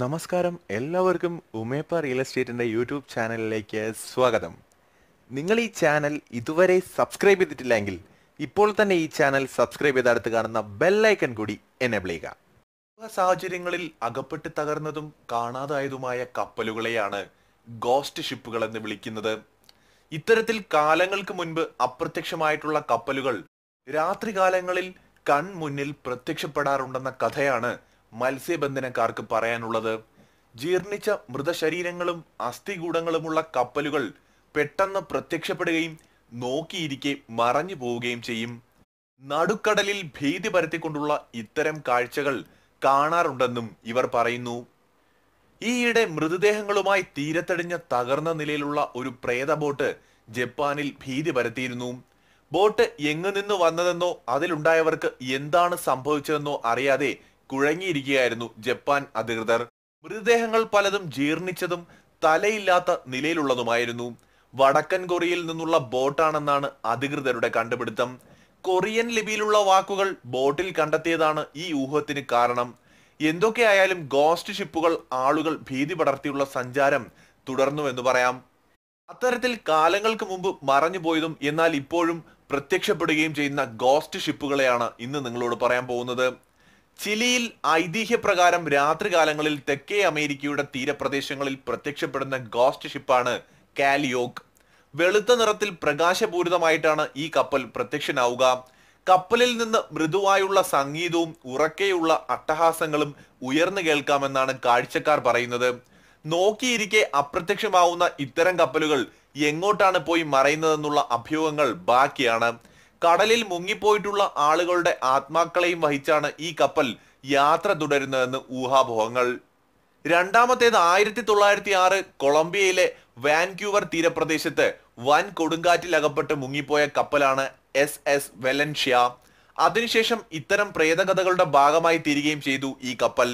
നമസ്കാരം. എല്ലാവർക്കും ഉമേപ്പ real എസ്റ്റേറ്റിന്റെ YouTube ചാനലിലേക്ക് സ്വാഗതം. നിങ്ങൾ ഈ ചാനൽ ഇതുവരെ സബ്സ്ക്രൈബ് ചെയ്തിട്ടില്ലെങ്കിൽ ഇപ്പോൾ തന്നെ ഈ ചാനൽ സബ്സ്ക്രൈബ് ചെയ്ത് അടുത്ത് കാണുന്ന ബെല്ലൈക്കൺ കൂടി എനേബിൾ ചെയ്യുക. സാഹചര്യങ്ങളിൽ അകപ്പെട്ട് തകർന്നതും കാണാതായതുമായ കപ്പലുകളെയാണ് ഗോസ്റ്റ് ഷിപ്പുകൾ എന്ന് വിളിക്കുന്നത്. ഇത്തരത്തിൽ കാലങ്ങൾക്ക് മുൻപ് അപ്രത്യക്ഷമായിട്ടുള്ള കപ്പലുകൾ രാത്രികാലങ്ങളിൽ കൺമുന്നിൽ പ്രത്യക്ഷപ്പെടാറുണ്ടെന്ന കഥയാണ് മത്സ്യബന്ധനക്കാർക്ക് പറയാനുള്ളത് ജീർണിച്ച മൃതശരീരങ്ങളും അസ്ഥികൂടങ്ങളുമുള്ള കപ്പലുകൾ പെട്ടെന്ന് പ്രത്യക്ഷപ്പെടുകയും നോക്കിയിരിക്കെ മറഞ്ഞു പോവുകയും ചെയ്യും. നടുക്കടലിൽ ഭീതി പരത്തിക്കൊണ്ടുള്ള ഇത്തരം കാഴ്ചകൾ കാണാറുണ്ടെന്നും ഇവർ പറയുന്നു. ഈയിടെ മൃതദേഹങ്ങളുമായി തീരത്തടിഞ്ഞ തകർന്ന നിലയിലുള്ള ഒരു പ്രേത ബോട്ട് ജപ്പാനിൽ ഭീതി പരത്തിയിരുന്നു. ബോട്ട് എങ്ങു നിന്ന് വന്നതെന്നോ അതിലുണ്ടായവർക്ക് എന്താണ് സംഭവിച്ചതെന്നോ അറിയാതെ കുഴങ്ങിയിരിക്കുകയായിരുന്നു ജപ്പാൻ അധികൃതർ. മൃതദേഹങ്ങൾ പലതും ജീർണിച്ചതും തലയില്ലാത്ത നിലയിലുള്ളതുമായിരുന്നു. വടക്കൻ കൊറിയയിൽ നിന്നുള്ള ബോട്ടാണെന്നാണ് അധികൃതരുടെ കണ്ടുപിടുത്തം. കൊറിയൻ ലിപിയിലുള്ള വാക്കുകൾ ബോട്ടിൽ കണ്ടെത്തിയതാണ് ഈ ഊഹത്തിന് കാരണം. എന്തൊക്കെയായാലും ഗോസ്റ്റ് ഷിപ്പുകൾ ആളുകൾ ഭീതി പടർത്തിയുള്ള സഞ്ചാരം തുടർന്നു എന്ന് പറയാം. അത്തരത്തിൽ കാലങ്ങൾക്ക് മുമ്പ് മറഞ്ഞുപോയതും എന്നാൽ ഇപ്പോഴും പ്രത്യക്ഷപ്പെടുകയും ചെയ്യുന്ന ഗോസ്റ്റ് ഷിപ്പുകളെയാണ് ഇന്ന് നിങ്ങളോട് പറയാൻ പോകുന്നത്. ചിലിയിൽ ഐതിഹ്യപ്രകാരം രാത്രികാലങ്ങളിൽ തെക്കേ അമേരിക്കയുടെ തീരപ്രദേശങ്ങളിൽ പ്രത്യക്ഷപ്പെടുന്ന ഗോസ്റ്റ് ഷിപ്പാണ് കാലിയോക്ക്. വെളുത്ത നിറത്തിൽ പ്രകാശപൂരിതമായിട്ടാണ് ഈ കപ്പൽ പ്രത്യക്ഷനാവുക. കപ്പലിൽ നിന്ന് മൃദുവായുള്ള സംഗീതവും ഉറക്കെയുള്ള അട്ടഹാസങ്ങളും ഉയർന്നു കേൾക്കാമെന്നാണ് കാഴ്ചക്കാർ പറയുന്നത്. നോക്കിയിരിക്കെ അപ്രത്യക്ഷമാവുന്ന ഇത്തരം കപ്പലുകൾ എങ്ങോട്ടാണ് പോയി മറയുന്നതെന്നുള്ള അഭ്യൂഹങ്ങൾ ബാക്കിയാണ്. കടലിൽ മുങ്ങിപ്പോയിട്ടുള്ള ആളുകളുടെ ആത്മാക്കളെയും വഹിച്ചാണ് ഈ കപ്പൽ യാത്ര തുടരുന്നതെന്ന് ഊഹാഭോഹങ്ങൾ രണ്ടാമത്തേത് ആയിരത്തി തൊള്ളായിരത്തി ആറ് കൊളംബിയയിലെ വാൻക്യൂവർ തീരപ്രദേശത്ത് വൻ കൊടുങ്കാറ്റിൽ അകപ്പെട്ട് മുങ്ങിപ്പോയ കപ്പലാണ് എസ് എസ് വെലൻഷ്യ. അതിനുശേഷം ഇത്തരം പ്രേതകഥകളുടെ ഭാഗമായി തീരുകയും ചെയ്തു ഈ കപ്പൽ.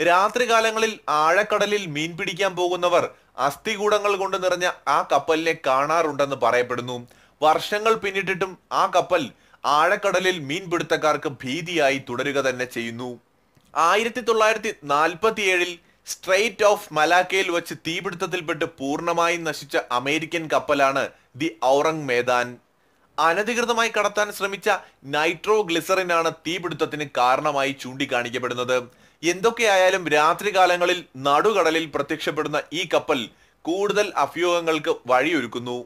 രാത്രികാലങ്ങളിൽ ആഴക്കടലിൽ മീൻ പിടിക്കാൻ പോകുന്നവർ അസ്ഥികൂടങ്ങൾ കൊണ്ട് നിറഞ്ഞ ആ കപ്പലിനെ കാണാറുണ്ടെന്ന് പറയപ്പെടുന്നു. വർഷങ്ങൾ പിന്നിട്ടിട്ടും ആ കപ്പൽ ആഴക്കടലിൽ മീൻപിടുത്തക്കാർക്ക് ഭീതിയായി തുടരുക തന്നെ ചെയ്യുന്നു. ആയിരത്തി തൊള്ളായിരത്തി നാൽപ്പത്തി ഏഴിൽ സ്ട്രെയിറ്റ് ഓഫ് മലാക്കയിൽ വെച്ച് തീപിടുത്തത്തിൽപ്പെട്ട് പൂർണമായും നശിച്ച അമേരിക്കൻ കപ്പലാണ് ദി ഔറംഗ് മേദാൻ. അനധികൃതമായി കടത്താൻ ശ്രമിച്ച നൈട്രോ ഗ്ലിസറിനാണ് തീപിടുത്തത്തിന് കാരണമായി ചൂണ്ടിക്കാണിക്കപ്പെടുന്നത്. എന്തൊക്കെയായാലും രാത്രികാലങ്ങളിൽ നടുകടലിൽ പ്രത്യക്ഷപ്പെടുന്ന ഈ കപ്പൽ കൂടുതൽ അഭ്യൂഹങ്ങൾക്ക് വഴിയൊരുക്കുന്നു.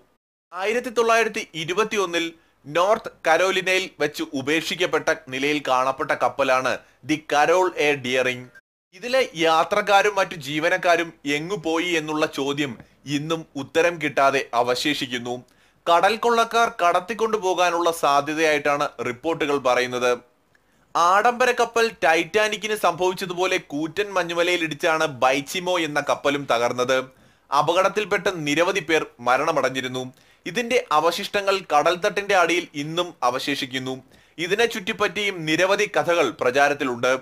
ആയിരത്തി തൊള്ളായിരത്തി ഇരുപത്തി ഒന്നിൽ നോർത്ത് കരോലിനയിൽ വെച്ച് ഉപേക്ഷിക്കപ്പെട്ട നിലയിൽ കാണപ്പെട്ട കപ്പലാണ് ദി കരോൾ എ ഡിയറിംഗ്. ഇതിലെ യാത്രക്കാരും മറ്റു ജീവനക്കാരും എങ്ങു പോയി എന്നുള്ള ചോദ്യം ഇന്നും ഉത്തരം കിട്ടാതെ അവശേഷിക്കുന്നു. കടൽ കൊള്ളക്കാർ കടത്തിക്കൊണ്ടു പോകാനുള്ള സാധ്യതയായിട്ടാണ് റിപ്പോർട്ടുകൾ പറയുന്നത്. ആഡംബര കപ്പൽ ടൈറ്റാനിക്കിന് സംഭവിച്ചതുപോലെ കൂറ്റൻ മഞ്ഞുമലയിൽ ഇടിച്ചാണ് ബൈച്ചിമോ എന്ന കപ്പലും തകർന്നത്. അപകടത്തിൽപ്പെട്ട് നിരവധി പേർ മരണമടഞ്ഞിരുന്നു. ഇതിന്റെ അവശിഷ്ടങ്ങൾ കടൽത്തട്ടിന്റെ അടിയിൽ ഇന്നും അവശേഷിക്കുന്നു. ഇതിനെ ചുറ്റിപ്പറ്റിയും നിരവധി കഥകൾ പ്രചാരത്തിലുണ്ട്.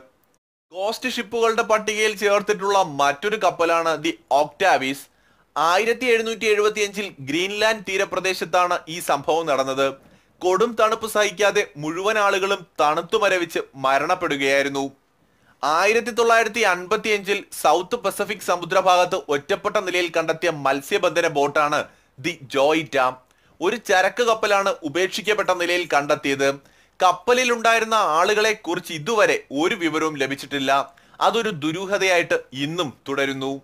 ഗോസ്റ്റ് ഷിപ്പുകളുടെ പട്ടികയിൽ ചേർത്തിട്ടുള്ള മറ്റൊരു കപ്പലാണ് ദി ഓക്ടാവിസ്. ആയിരത്തി എഴുന്നൂറ്റി എഴുപത്തി അഞ്ചിൽ ഗ്രീൻലാൻഡ് തീരപ്രദേശത്താണ് ഈ സംഭവം നടന്നത്. കൊടും തണുപ്പ് സഹിക്കാതെ മുഴുവൻ ആളുകളും തണുത്തു മരവിച്ച് മരണപ്പെടുകയായിരുന്നു. ആയിരത്തി തൊള്ളായിരത്തി അൻപത്തി അഞ്ചിൽ സൗത്ത് പസഫിക് സമുദ്രഭാഗത്ത് ഒറ്റപ്പെട്ട നിലയിൽ കണ്ടെത്തിയ മത്സ്യബന്ധന ബോട്ടാണ് ദി ജോയ് ഡാം. ഒരു ചരക്ക് കപ്പലാണ് ഉപേക്ഷിക്കപ്പെട്ട നിലയിൽ കണ്ടെത്തിയത്. കപ്പലിൽ ഉണ്ടായിരുന്ന ആളുകളെ കുറിച്ച് ഇതുവരെ ഒരു വിവരവും ലഭിച്ചിട്ടില്ല. അതൊരു ദുരൂഹതയായിട്ട് ഇന്നും തുടരുന്നു.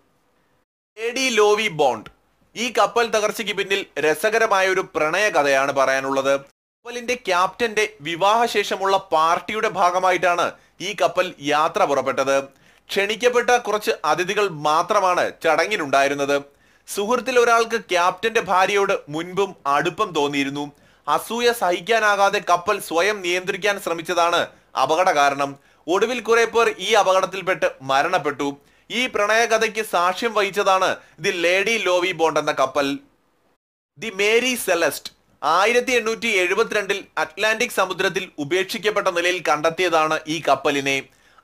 എഡി ലോവി ബോണ്ട്. ഈ കപ്പൽ തകർച്ചയ്ക്ക് പിന്നിൽ രസകരമായ ഒരു പ്രണയ കഥയാണ് പറയാനുള്ളത്. കപ്പലിന്റെ ക്യാപ്റ്റന്റെ വിവാഹശേഷമുള്ള പാർട്ടിയുടെ ഭാഗമായിട്ടാണ് ഈ കപ്പൽ യാത്ര പുറപ്പെട്ടത്. ക്ഷണിക്കപ്പെട്ട കുറച്ച് അതിഥികൾ മാത്രമാണ് ചടങ്ങിനുണ്ടായിരുന്നത്. സുഹൃത്തിൽ ഒരാൾക്ക് ക്യാപ്റ്റന്റെ ഭാര്യയോട് മുൻപും അടുപ്പം തോന്നിയിരുന്നു. അസൂയ സഹിക്കാനാകാതെ കപ്പൽ സ്വയം നിയന്ത്രിക്കാൻ ശ്രമിച്ചതാണ് അപകട കാരണം ഒടുവിൽ കുറെ പേർ ഈ അപകടത്തിൽപ്പെട്ട് മരണപ്പെട്ടു. ഈ പ്രണയകഥയ്ക്ക് സാക്ഷ്യം വഹിച്ചതാണ് ദി ലേഡി ലോവി ബോണ്ട് എന്ന കപ്പൽ. ദി മേരി സെലസ്റ്റ് ആയിരത്തി എണ്ണൂറ്റി എഴുപത്തിരണ്ടിൽ അറ്റ്ലാന്റിക് സമുദ്രത്തിൽ ഉപേക്ഷിക്കപ്പെട്ട നിലയിൽ കണ്ടെത്തിയതാണ് ഈ കപ്പലിനെ.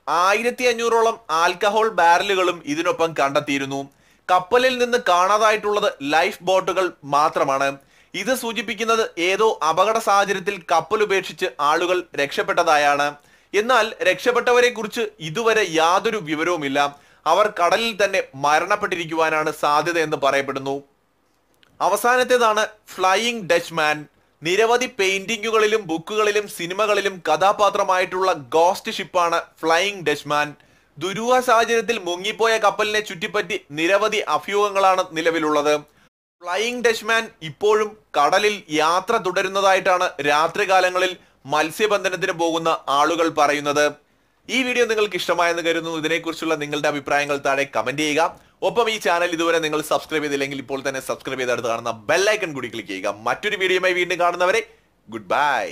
ആയിരത്തി അഞ്ഞൂറോളം ആൽക്കഹോൾ ബാരലുകളും ഇതിനൊപ്പം കണ്ടെത്തിയിരുന്നു. കപ്പലിൽ നിന്ന് കാണാതായിട്ടുള്ളത് ലൈഫ് ബോട്ടുകൾ മാത്രമാണ്. ഇത് സൂചിപ്പിക്കുന്നത് ഏതോ അപകട സാഹചര്യത്തിൽ കപ്പൽ ഉപേക്ഷിച്ച് ആളുകൾ രക്ഷപ്പെട്ടതായാണ്. എന്നാൽ രക്ഷപ്പെട്ടവരെ കുറിച്ച് ഇതുവരെ യാതൊരു വിവരവുമില്ല. അവർ കടലിൽ തന്നെ മരണപ്പെട്ടിരിക്കുവാനാണ് സാധ്യത എന്ന് പറയപ്പെടുന്നു. അവസാനത്തേതാണ് ഫ്ലൈയിങ് ഡച്ച് മാൻ. നിരവധി പെയിന്റിങ്ങുകളിലും ബുക്കുകളിലും സിനിമകളിലും കഥാപാത്രമായിട്ടുള്ള ഗോസ്റ്റ് ഷിപ്പാണ് ഫ്ലൈയിങ് ഡച്ച്മാൻ ദുരൂഹ സാഹചര്യത്തിൽ മുങ്ങിപ്പോയ കപ്പലിനെ ചുറ്റിപ്പറ്റി നിരവധി അഭ്യൂഹങ്ങളാണ് നിലവിലുള്ളത്. ഫ്ലൈയിങ് ഡച്ച്മാൻ ഇപ്പോഴും കടലിൽ യാത്ര തുടരുന്നതായിട്ടാണ് രാത്രികാലങ്ങളിൽ മത്സ്യബന്ധനത്തിന് പോകുന്ന ആളുകൾ പറയുന്നത്. ഈ വീഡിയോ നിങ്ങൾക്ക് ഇഷ്ടമായെന്ന് കരുതുന്നു. ഇതിനെക്കുറിച്ചുള്ള നിങ്ങളുടെ അഭിപ്രായങ്ങൾ താഴെ കമന്റ് ചെയ്യുക. ഒപ്പം ഈ ചാനൽ ഇതുവരെ നിങ്ങൾ സബ്സ്ക്രൈബ് ചെയ്തില്ലെങ്കിൽ ഇപ്പോൾ തന്നെ സബ്സ്ക്രൈബ് ചെയ്ത് അടുത്ത് കാണുന്ന ബെല്ലൈക്കൺ കൂടി ക്ലിക്ക് ചെയ്യുക. മറ്റൊരു വീഡിയോയുമായി വീണ്ടും കാണുന്നവരെ ഗുഡ് ബൈ